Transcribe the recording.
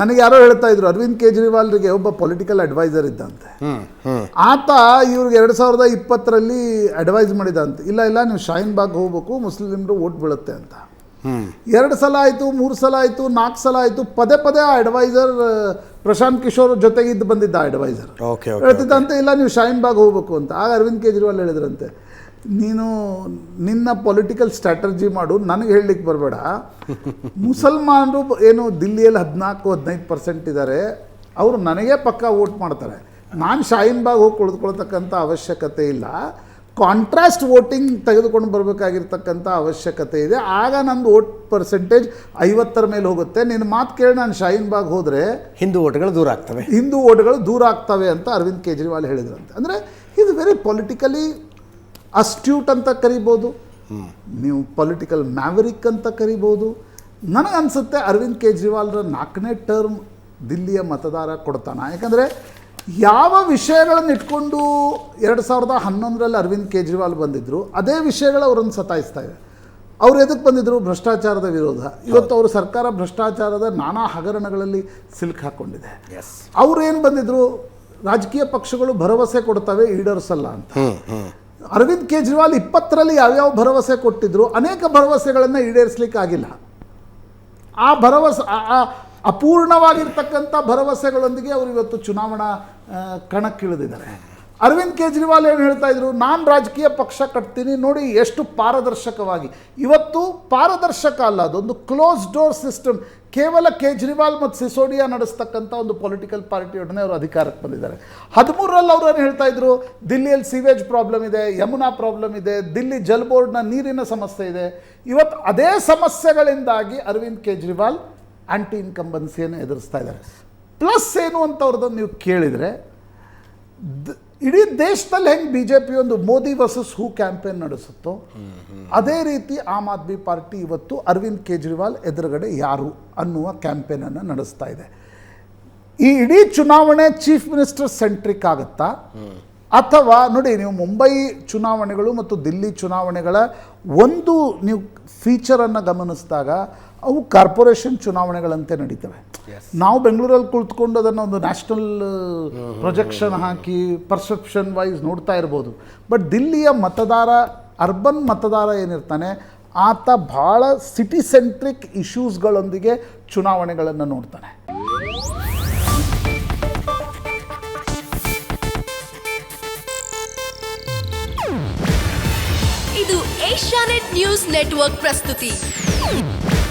ನನಗೆ ಯಾರೋ ಹೇಳ್ತಾ ಇದ್ರು ಅರವಿಂದ್ ಕೇಜ್ರಿವಾಲ್ರಿಗೆ ಒಬ್ಬ ಪೊಲಿಟಿಕಲ್ ಅಡ್ವೈಸರ್ ಇದ್ದಂತೆ. ಆತ ಇವ್ರಿಗೆ ಎರಡ್ ಸಾವಿರದ ಇಪ್ಪತ್ತರಲ್ಲಿ ಅಡ್ವೈಸ್ ಮಾಡಿದಂತೆ. ಇಲ್ಲ ಇಲ್ಲ ನೀವು ಶಾಹೀನ್ ಬಾಗ್ ಹೋಗ್ಬೇಕು ಮುಸ್ಲಿಮ್ರು ಓಟ್ ಬೀಳುತ್ತೆ ಅಂತ. ಎರಡ್ ಸಲ ಆಯಿತು ಮೂರು ಸಲ ಆಯಿತು ನಾಲ್ಕು ಸಲ ಆಯಿತು ಪದೇ ಪದೇ ಆ ಅಡ್ವೈಸರ್ ಪ್ರಶಾಂತ್ ಕಿಶೋರ್ ಜೊತೆಗಿದ್ದು ಬಂದಿದ್ದ ಅಡ್ವೈಸರ್ ಹೇಳ್ತಿದ್ದಂತೆ ಇಲ್ಲ ನೀವು ಶಾಹೀನ್ ಬಾಗ್ ಹೋಗ್ಬೇಕು ಅಂತ. ಆಗ ಅರವಿಂದ್ ಕೇಜ್ರಿವಾಲ್ ಹೇಳಿದ್ರಂತೆ ನೀನು ನಿನ್ನ ಪೊಲಿಟಿಕಲ್ ಸ್ಟ್ರಾಟಜಿ ಮಾಡು ನನಗೆ ಹೇಳಲಿಕ್ಕೆ ಬರಬೇಡ. ಮುಸಲ್ಮಾನರು ಏನು ದಿಲ್ಲಿಯಲ್ಲಿ ಹದಿನಾಲ್ಕು ಹದಿನೈದು ಪರ್ಸೆಂಟ್ ಇದ್ದಾರೆ ಅವರು ನನಗೆ ಪಕ್ಕ ವೋಟ್ ಮಾಡ್ತಾರೆ. ನಾನು ಶಾಹೀನ್ ಬಾಗ್ ಹೋಗಿ ಕುಳಿತುಕೊಳ್ತಕ್ಕಂಥ ಅವಶ್ಯಕತೆ ಇಲ್ಲ. ಕಾಂಟ್ರಾಸ್ಟ್ ವೋಟಿಂಗ್ ತೆಗೆದುಕೊಂಡು ಬರಬೇಕಾಗಿರ್ತಕ್ಕಂಥ ಅವಶ್ಯಕತೆ ಇದೆ. ಆಗ ನಂದು ವೋಟ್ ಪರ್ಸೆಂಟೇಜ್ ಐವತ್ತರ ಮೇಲೆ ಹೋಗುತ್ತೆ. ನಿನ್ನ ಮಾತು ಕೇಳಿ ನಾನು ಶಾಹೀನ್ ಬಾಗ್ ಹೋದರೆ ಹಿಂದೂ ಓಟ್ಗಳು ದೂರ ಆಗ್ತವೆ. ಹಿಂದೂ ಓಟ್ಗಳು ದೂರ ಆಗ್ತವೆ ಅಂತ ಅರವಿಂದ್ ಕೇಜ್ರಿವಾಲ್ ಹೇಳಿದ್ರಂತೆ. ಅಂದರೆ ಇದು ವೆರಿ ಪೊಲಿಟಿಕಲಿ ಅಸ್ಟ್ಯೂಟ್ ಅಂತ ಕರಿಬೋದು. ನೀವು ಪೊಲಿಟಿಕಲ್ ಮ್ಯಾವರಿಕ್ ಅಂತ ಕರಿಬೋದು. ನನಗನ್ಸುತ್ತೆ ಅರವಿಂದ್ ಕೇಜ್ರಿವಾಲ್ರ ನಾಲ್ಕನೇ ಟರ್ಮ್ ದಿಲ್ಲಿಯ ಮತದಾರ ಕೊಡ್ತಾನೆ. ಯಾಕಂದರೆ ಯಾವ ವಿಷಯಗಳನ್ನು ಇಟ್ಕೊಂಡು ಎರಡು ಸಾವಿರದ ಹನ್ನೊಂದರಲ್ಲಿ ಅರವಿಂದ್ ಕೇಜ್ರಿವಾಲ್ ಬಂದಿದ್ದರು ಅದೇ ವಿಷಯಗಳು ಅವರನ್ನು ಸತಾಯಿಸ್ತಾ ಇದೆ ಅವ್ರು ಎದಕ್ಕೆ ಬಂದಿದ್ದರು ಭ್ರಷ್ಟಾಚಾರದ ವಿರೋಧ. ಇವತ್ತು ಅವರು ಸರ್ಕಾರ ಭ್ರಷ್ಟಾಚಾರದ ನಾನಾ ಹಗರಣಗಳಲ್ಲಿ ಸಿಲ್ಕ್ ಹಾಕ್ಕೊಂಡಿದೆ ಎಸ್ ಅವ್ರು ಏನು ಬಂದಿದ್ರು? ರಾಜಕೀಯ ಪಕ್ಷಗಳು ಭರವಸೆ ಕೊಡ್ತವೆ ಈಡೇರಿಸಲ್ಲ ಅಂತ. ಅರವಿಂದ್ ಕೇಜ್ರಿವಾಲ್ ಇಪ್ಪತ್ತರಲ್ಲಿ ಯಾವ್ಯಾವ ಭರವಸೆ ಕೊಟ್ಟಿದ್ರು, ಅನೇಕ ಭರವಸೆಗಳನ್ನು ಈಡೇರಿಸಲಿಕ್ಕೆ ಆಗಿಲ್ಲ ಆ ಭರವಸೆ, ಆ- ಅಪೂರ್ಣವಾಗಿರ್ತಕ್ಕಂಥ ಭರವಸೆಗಳೊಂದಿಗೆ ಅವರು ಇವತ್ತು ಚುನಾವಣಾ ಕಣಕ್ಕಿಳಿದಿದ್ದಾರೆ. ಅರವಿಂದ್ ಕೇಜ್ರಿವಾಲ್ ಏನು ಹೇಳ್ತಾ ಇದ್ರು? ನಾನು ರಾಜಕೀಯ ಪಕ್ಷ ಕಟ್ತೀನಿ ನೋಡಿ ಎಷ್ಟು ಪಾರದರ್ಶಕವಾಗಿ. ಇವತ್ತು ಪಾರದರ್ಶಕ ಅಲ್ಲ, ಅದೊಂದು ಕ್ಲೋಸ್ ಡೋರ್ ಸಿಸ್ಟಮ್ ಕೇವಲ ಕೇಜ್ರಿವಾಲ್ ಮತ್ತು ಸಿಸೋಡಿಯಾ ನಡೆಸ್ತಕ್ಕಂಥ ಒಂದು ಪೊಲಿಟಿಕಲ್ ಪಾರ್ಟಿಯೊಡನೆ ಅವರು ಅಧಿಕಾರಕ್ಕೆ ಬಂದಿದ್ದಾರೆ. ಹದಿಮೂರರಲ್ಲಿ ಅವರು ಏನು ಹೇಳ್ತಾ ಇದ್ರು? ದಿಲ್ಲಿಯಲ್ಲಿ ಸೀವೇಜ್ ಪ್ರಾಬ್ಲಮ್ ಇದೆ, ಯಮುನಾ ಪ್ರಾಬ್ಲಮ್ ಇದೆ, ದಿಲ್ಲಿ ಜಲ್ ಬೋರ್ಡ್ನ ನೀರಿನ ಸಮಸ್ಯೆ ಇದೆ. ಇವತ್ತು ಅದೇ ಸಮಸ್ಯೆಗಳಿಂದಾಗಿ ಅರವಿಂದ್ ಕೇಜ್ರಿವಾಲ್ ಆಂಟಿ ಇನ್ಕಂಬನ್ಸಿಯನ್ನು ಎದುರಿಸ್ತಾ ಇದ್ದಾರೆ. ಪ್ಲಸ್ ಏನು ಅಂತ ಅವ್ರದ್ದನ್ನು ನೀವು ಕೇಳಿದರೆ ಇಡೀ ದೇಶದಲ್ಲಿ ಹೆಂಗೆ ಬಿ ಜೆ ಪಿ ಒಂದು ಮೋದಿ ವರ್ಸಸ್ ಹೂ ಕ್ಯಾಂಪೇನ್ ನಡೆಸುತ್ತೋ, ಅದೇ ರೀತಿ ಆಮ್ ಆದ್ಮಿ ಪಾರ್ಟಿ ಇವತ್ತು ಅರವಿಂದ್ ಕೇಜ್ರಿವಾಲ್ ಎದುರುಗಡೆ ಯಾರು ಅನ್ನುವ ಕ್ಯಾಂಪೇನನ್ನು ನಡೆಸ್ತಾ ಇದೆ. ಈ ಇಡೀ ಚುನಾವಣೆ ಚೀಫ್ ಮಿನಿಸ್ಟರ್ ಸೆಂಟ್ರಿಕ್ ಆಗುತ್ತಾ? ಅಥವಾ ನೋಡಿ, ನೀವು ಮುಂಬೈ ಚುನಾವಣೆಗಳು ಮತ್ತು ದಿಲ್ಲಿ ಚುನಾವಣೆಗಳ ಒಂದು ನೀವು ಫೀಚರನ್ನು ಗಮನಿಸಿದಾಗ, ಅವು ಕಾರ್ಪೊರೇಷನ್ ಚುನಾವಣೆಗಳಂತೆ ನಡೀತವೆ. ನಾವು ಬೆಂಗಳೂರಲ್ಲಿ ಕುಳಿತುಕೊಂಡು ಅದನ್ನು ಒಂದು ನ್ಯಾಷನಲ್ ಪ್ರೊಜೆಕ್ಷನ್ ಹಾಕಿ ಪರ್ಸೆಪ್ಷನ್ ವೈಸ್ ನೋಡ್ತಾ ಇರ್ಬೋದು. ಬಟ್ ದಿಲ್ಲಿಯ ಮತದಾರ ಅರ್ಬನ್ ಮತದಾರ ಏನಿರ್ತಾನೆ ಆತ ಭಾಳ ಸಿಟಿ ಸೆಂಟ್ರಿಕ್ ಇಶ್ಯೂಸ್ಗಳೊಂದಿಗೆ ಚುನಾವಣೆಗಳನ್ನು ನೋಡ್ತಾನೆ. ಇದು ಏಷ್ಯಾನೆಟ್ ನ್ಯೂಸ್ ನೆಟ್ವರ್ಕ್ ಪ್ರಸ್ತುತಿ.